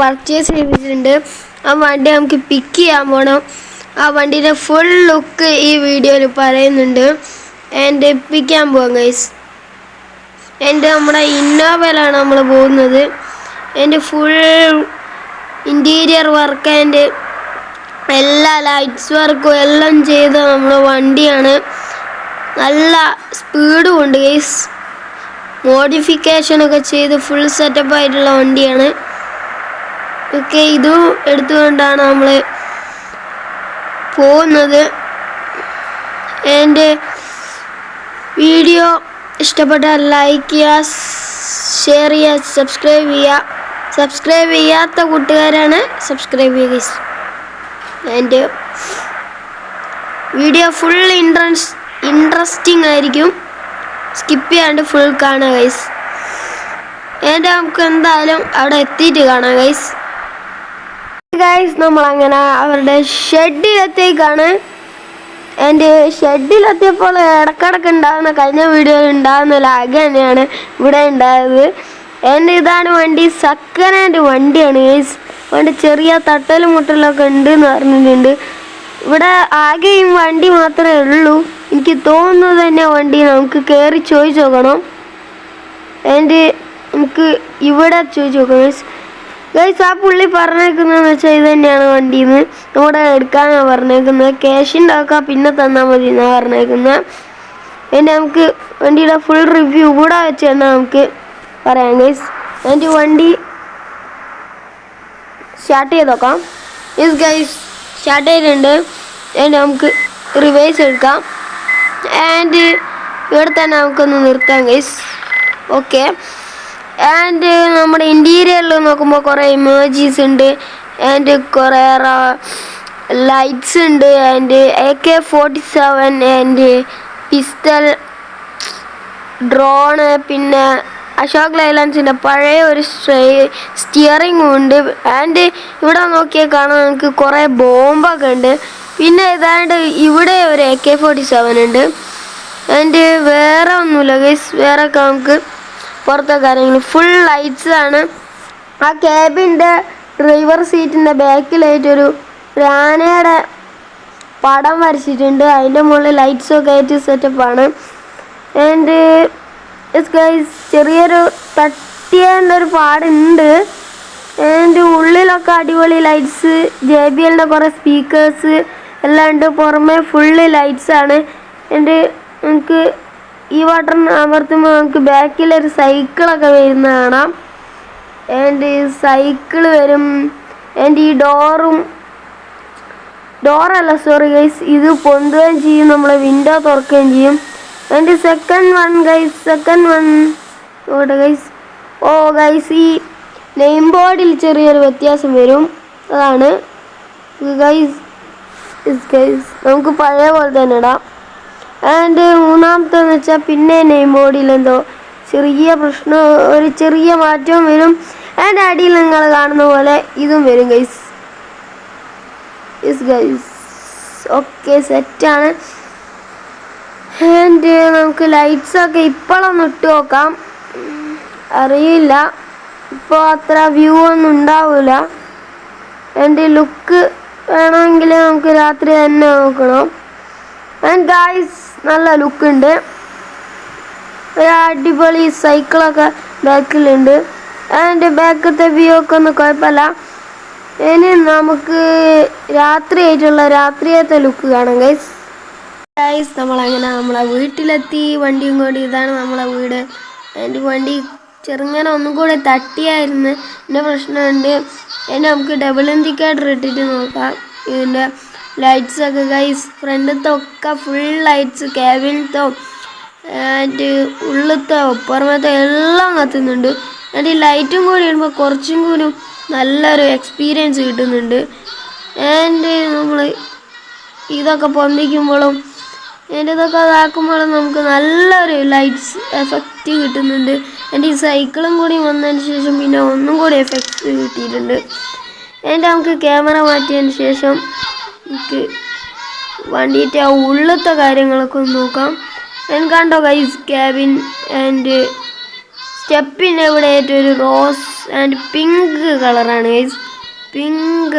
Purchase ചെയ്തിട്ടുണ്ട്. ആ വണ്ടി നമുക്ക് പിക്ക് ചെയ്യാൻ പോകണം ആ വണ്ടിയുടെ ഫുൾ ലുക്ക് ഈ വീഡിയോയിൽ പറയുന്നുണ്ട്. ആൻഡ് പിക്ക് ചെയ്യാൻ പോകാം ഗൈസ് എന്റെ നമ്മുടെ ഇന്നോവയിലാണ് നമ്മൾ പോകുന്നത്. എന്റെ ഫുൾ ഇന്റീരിയർ വർക്ക് ആൻഡ് എല്ലാ ലൈറ്റ്സ് വർക്കും എല്ലാം ചെയ്ത നമ്മുടെ വണ്ടിയാണ്. നല്ല സ്പീഡും ഉണ്ട് ഗൈസ് മോഡിഫിക്കേഷനൊക്കെ ചെയ്ത് ഫുൾ സെറ്റപ്പ് ആയിട്ടുള്ള വണ്ടിയാണ്. ഓക്കെ ഇതും എടുത്തുകൊണ്ടാണ് നമ്മൾ പോകുന്നത്. എന്റെ വീഡിയോ ഇഷ്ടപ്പെട്ടാൽ ലൈക്ക് ചെയ്യുക ഷെയർ ചെയ്യുക സബ്സ്ക്രൈബ് ചെയ്യുക. സബ്സ്ക്രൈബ് ചെയ്യാത്ത കൂട്ടുകാരാണ് സബ്സ്ക്രൈബ് ചെയ്യുക. എന്റെ വീഡിയോ ഫുൾ ഇൻട്രൻസ് ഇൻട്രസ്റ്റിംഗ് ആയിരിക്കും. സ്കിപ്പ് ചെയ്യാണ്ട് ഫുൾ കാണുക ഗൈസ് എന്റെ നമുക്ക് എന്തായാലും അവിടെ എത്തിയിട്ട് കാണാം ഗൈസ് ഗൈസ് നമ്മളങ്ങനെ അവരുടെ ഷെഡിലെത്തേക്കാണ് എന്റെ ഷെഡിലെത്തിയപ്പോൾ ഇടക്കിടക്ക് ഉണ്ടാകുന്ന കഴിഞ്ഞ വീഡിയോയിൽ ഉണ്ടാകുന്ന ലാഗ് തന്നെയാണ് ഇവിടെ ഉണ്ടായത്. എന്റെ ഇതാണ് വണ്ടി സെക്കൻഡ് ഹാൻഡ് വണ്ടിയാണ് ഗൈസ് വണ്ടി ചെറിയ തട്ടലും മുട്ടലൊക്കെ ഉണ്ട് എന്ന് പറഞ്ഞിട്ടുണ്ട്. ഇവിടെ ആകെ ഈ വണ്ടി മാത്രമേ ഉള്ളൂ. എനിക്ക് തോന്നുന്നത് തന്നെ വണ്ടി നമുക്ക് കയറി ചോദിച്ചു നോക്കണം. എന്റെ നമുക്ക് ഇവിടെ ചോദിച്ചു നോക്കാം ഗൈസ് ഗൈസ് ആ പുള്ളി പറഞ്ഞേക്കുന്നതെന്ന് വെച്ചാൽ ഇത് തന്നെയാണ് വണ്ടിന്ന്. നമ്മുടെ എടുക്കാനാണ് പറഞ്ഞേക്കുന്നത് ക്യാഷ് ഉണ്ടാക്കാം പിന്നെ തന്നാൽ മതി എന്നാണ് പറഞ്ഞേക്കുന്നത് പിന്നെ നമുക്ക് വണ്ടിയുടെ ഫുൾ റിവ്യൂ ഇവിടെ വെച്ച് തന്നെ നമുക്ക് പറയാം ഗൈസ് എന്റെ വണ്ടി സ്റ്റാർട്ട് ചെയ്ത് നോക്കാം. യെസ് ഗൈസ് സ്റ്റാർട്ട് ചെയ്തിട്ടുണ്ട്. അതിന് നമുക്ക് റിവേഴ്സ് എടുക്കാം. ആൻഡ് ഇവിടെ തന്നെ നമുക്കൊന്ന് നിർത്താം ഗൈസ് ഓക്കെ ആൻഡ് നമ്മുടെ ഇന്റീരിയറിൽ നോക്കുമ്പോൾ കുറേ ഇമേജീസ് ഉണ്ട്. ആൻഡ് കുറേ ലൈറ്റ്സ് ഉണ്ട്. And A K forty seven and pistol drone പിന്നെ അശോക് ലൈലാൻസിന്റെ പഴയ ഒരു സ്റ്റിയറിംഗും ഉണ്ട്. ആൻഡ് ഇവിടെ നോക്കിയാൽ കാണാൻ നമുക്ക് കുറേ ബോംബൊക്കെ ഉണ്ട്. പിന്നെ ഏതാണ്ട് ഇവിടെ ഒരു എ കെ ഫോർട്ടി സെവൻ ഉണ്ട്. ആൻഡ് വേറെ ഒന്നുമില്ല ഗൈസ് വേറെ ഒക്കെ നമുക്ക് പുറത്തെ കാര്യങ്ങൾ. ഫുൾ ലൈറ്റ്സ് ആണ്. ആ ക്യാബിന്റെ ഡ്രൈവർ സീറ്റിന്റെ ബാക്കിലായിട്ടൊരു ഒരു ആനയുടെ പടം വരച്ചിട്ടുണ്ട്. അതിന്റെ മുകളിൽ ലൈറ്റ്സ് ഒക്കെ ആയിട്ട് സെറ്റപ്പാണ് ആൻഡ് ചെറിയൊരു തട്ടിയേണ്ട ഒരു പാടുണ്ട്. ആൻഡ് ഉള്ളിലൊക്കെ അടിപൊളി ലൈറ്റ്സ് ജെ ബി എല്ലിന്റെ കുറേ സ്പീക്കേഴ്സ് എല്ലാം ഉണ്ട്. പുറമെ ഫുള്ള് ലൈറ്റ്സ് ആണ്. എനിക്ക് ഈ വാട്ടർ അമർത്തുമ്പോൾ നമുക്ക് ബാക്കിൽ ഒരു സൈക്കിളൊക്കെ വരുന്ന കാണാം. ആൻഡ് സൈക്കിൾ വരും. ആൻഡ് ഈ ഡോറും ഡോറല്ല സോറി ഗൈസ് ഇത് പൊന്തുകയും ചെയ്യും നമ്മളെ വിൻഡോ തുറക്കുകയും ചെയ്യും. And second one guys second one ഓട്ടെ ഗൈസ് ഓ ഗൈസ് ഈ നെയിം ബോർഡിൽ ചെറിയൊരു വ്യത്യാസം വരും. അതാണ്. ഗൈസ് ഗൈസ് നമുക്ക് പഴയ പോലെ തന്നെ ഇടാം. ആൻഡ് മൂന്നാമത്തെന്ന് വെച്ചാൽ പിന്നെ നെയിം ബോർഡിൽ എന്തോ ചെറിയ പ്രശ്നം ഒരു ചെറിയ മാറ്റവും വരും. ആൻഡ് അടിയിൽ നിങ്ങൾ കാണുന്ന പോലെ ഇതും വരും ഗൈസ് ഓക്കെ സെറ്റാണ് ആൻഡ് നമുക്ക് ലൈറ്റ്സ് ഒക്കെ ഇപ്പോഴൊന്ന് ഇട്ട് നോക്കാം. അറിയില്ല. ഇപ്പോൾ അത്ര വ്യൂ ഒന്നും ഉണ്ടാവില്ല. എന്റെ ലുക്ക് വേണമെങ്കിൽ നമുക്ക് രാത്രി തന്നെ നോക്കണം. ആൻഡ് ഗായ്സ് നല്ല ലുക്ക് ഉണ്ട്. ഒരു അടിപൊളി സൈക്കിളൊക്കെ ബാക്കിലുണ്ട് ആൻഡ് ബാക്കത്തെ വ്യൂ ഒക്കെ ഒന്നും കുഴപ്പമില്ല. ഇനി നമുക്ക് രാത്രി ആയിട്ടുള്ള രാത്രിയത്തെ ലുക്ക് കാണാം ഗൈസ് ഗൈസ് നമ്മളങ്ങനെ നമ്മളെ വീട്ടിലെത്തി. വണ്ടിയും കൂടി ഇതാണ് നമ്മളെ വീട്. എന്റെ വണ്ടി ചെറുങ്ങനെ ഒന്നും കൂടി തട്ടിയായിരുന്നു. എന്റെ പ്രശ്നമുണ്ട്. എന്റെ നമുക്ക് ഡബിൾ ഇൻഡിക്കേറ്റർ ഇട്ടിട്ട് നോക്കാം. ഇതിന്റെ ലൈറ്റ്സ് ഒക്കെ ഗൈസ് ഫ്രണ്ടത്തൊക്കെ ഫുൾ ലൈറ്റ്സ് ക്യാബിനത്തോ ആൻഡ് ഉള്ളത്തെ പുറമത്തെ എല്ലാം കത്തുന്നുണ്ട്. ആൻഡ് ഈ ലൈറ്റും കൂടി ഇടുമ്പോൾ കുറച്ചും കൂടി നല്ലൊരു എക്സ്പീരിയൻസ് കിട്ടുന്നുണ്ട്. ആൻഡ് നമ്മൾ ഇതൊക്കെ പൊന്തിക്കുമ്പോഴും എന്റെ ഇതൊക്കെ ഇതാക്കുമ്പോഴും നമുക്ക് നല്ലൊരു ലൈറ്റ്സ് എഫക്റ്റ് കിട്ടുന്നുണ്ട്. എന്റെ ഈ സൈക്കിളും കൂടി വന്നതിന് ശേഷം പിന്നെ ഒന്നും കൂടി എഫക്റ്റ് കിട്ടിയിട്ടുണ്ട്. എന്റെ നമുക്ക് ക്യാമറ മാറ്റിയതിന് ശേഷം നമുക്ക് വണ്ടിയിട്ട് ആ ഉള്ളത്തെ കാര്യങ്ങളൊക്കെ ഒന്ന് നോക്കാം. ഞാൻ കണ്ടോ ഗൈസ് ക്യാബിൻ ആൻഡ് സ്റ്റെപ്പിന്റെ ഇവിടെ ഒരു റോസ് ആൻഡ് പിങ്ക് കളറാണ് ഗൈസ് പിങ്ക്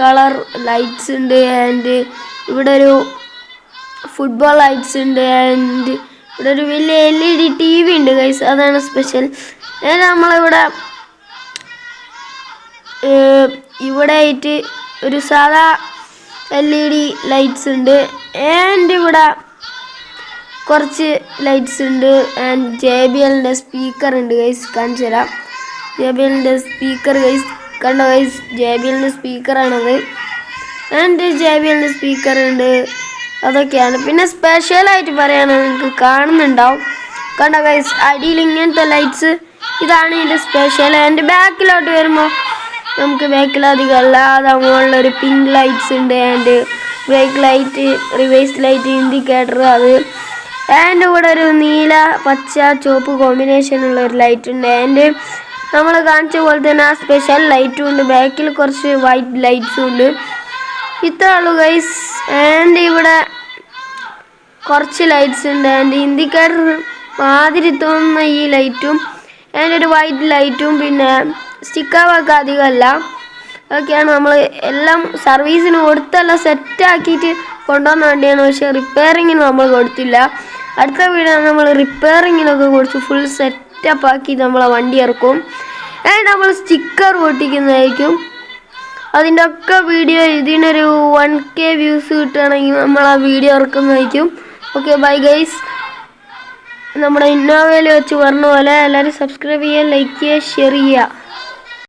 കളർ ലൈറ്റ്സ് ഉണ്ട് ആൻഡ് ഇവിടെ ഒരു ഫുട്ബോൾ ലൈറ്റ്സ് ഉണ്ട് ആൻഡ് ഇവിടെ ഒരു വലിയ L E D T V ഉണ്ട് ഗൈസ് അതാണ് സ്പെഷ്യൽ നമ്മളിവിടെ ഇവിടെ ആയിട്ട് ഒരു സാധാ എൽ ഇ ഡി ലൈറ്റ്സ് ഉണ്ട്. ആൻഡ് ഇവിടെ കുറച്ച് ലൈറ്റ്സ് ഉണ്ട്. ആൻഡ് ജെ ബി എല്ലിന്റെ സ്പീക്കർ ഉണ്ട് ഗൈസ് കാണിച്ചു തരാം. ജെ ബി എല്ലിന്റെ സ്പീക്കർ ഗൈസ് കണ്ട ഗൈസ് ജെ ബി എല്ലിന്റെ സ്പീക്കറാണത് ആൻഡ് ജെ ബി എല്ലിന്റെ സ്പീക്കർ ഉണ്ട്. അതൊക്കെയാണ്. പിന്നെ സ്പെഷ്യലായിട്ട് പറയുകയാണെങ്കിൽ നിങ്ങൾക്ക് കാണുന്നുണ്ടാവും. കണ്ട ഗൈസ് അടിയിൽ ഇങ്ങനത്തെ ലൈറ്റ്സ് ഇതാണ് ഇതിന്റെ സ്പെഷ്യൽ ആൻഡ് ബാക്കിലോട്ട് വരുമ്പോൾ നമുക്ക് ബാക്കിൽ അധികം അല്ലാതെ മുകളിലൊരു പിങ്ക് ലൈറ്റ്സ് ഉണ്ട് and brake light reverse light indicator അത്. ആൻഡ് ഇവിടെ ഒരു നീല പച്ച ചുവപ്പ് കോമ്പിനേഷനുള്ള ഒരു ലൈറ്റ് ഉണ്ട്. ആൻഡ് നമ്മൾ കാണിച്ച പോലെ തന്നെ ആ സ്പെഷ്യൽ ലൈറ്റും ഉണ്ട്. ബാക്കിൽ കുറച്ച് വൈറ്റ് ലൈറ്റ്സും ഉണ്ട്. ഇത്ര ഉള്ളൂ ഗൈസ് ആൻഡ് ഇവിടെ കുറച്ച് ലൈറ്റ്സ് ഉണ്ട്. ആൻഡ് ഇൻഡിക്കേറ്റർ മാതിരി തോന്നുന്ന ഈ ലൈറ്റും ആൻഡ് ഒരു വൈറ്റ് ലൈറ്റും പിന്നെ അധികമല്ല അതൊക്കെയാണ് നമ്മൾ എല്ലാം സർവീസിന് കൊടുത്തെല്ലാം സെറ്റാക്കിയിട്ട് കൊണ്ടുവന്ന വണ്ടിയാണ്. പക്ഷേ റിപ്പയറിങ്ങിന് നമ്മൾ കൊടുത്തില്ല. അടുത്ത വീഡിയോ നമ്മൾ റിപ്പയറിങ്ങിനൊക്കെ കൊടുത്ത് ഫുൾ സെറ്റപ്പ് ആക്കി നമ്മളെ വണ്ടി ഇറക്കും. ആൻഡ് നമ്മൾ സ്റ്റിക്കർ പൊട്ടിക്കുന്നതായിരിക്കും. അതിന്റെ ഒക്കെ വീഡിയോ ഇതിനൊരു വൺ കെ വ്യൂസ് കിട്ടുകയാണെങ്കിൽ നമ്മൾ ആ വീഡിയോ ഇറക്കുന്നതായിരിക്കും. ഓക്കെ ബൈ ഗൈസ് നമ്മുടെ ഇന്നോവയിൽ വെച്ച് പറഞ്ഞ പോലെ എല്ലാവരും സബ്സ്ക്രൈബ് ചെയ്യുക ലൈക്ക് ചെയ്യുക ഷെയർ ചെയ്യുക.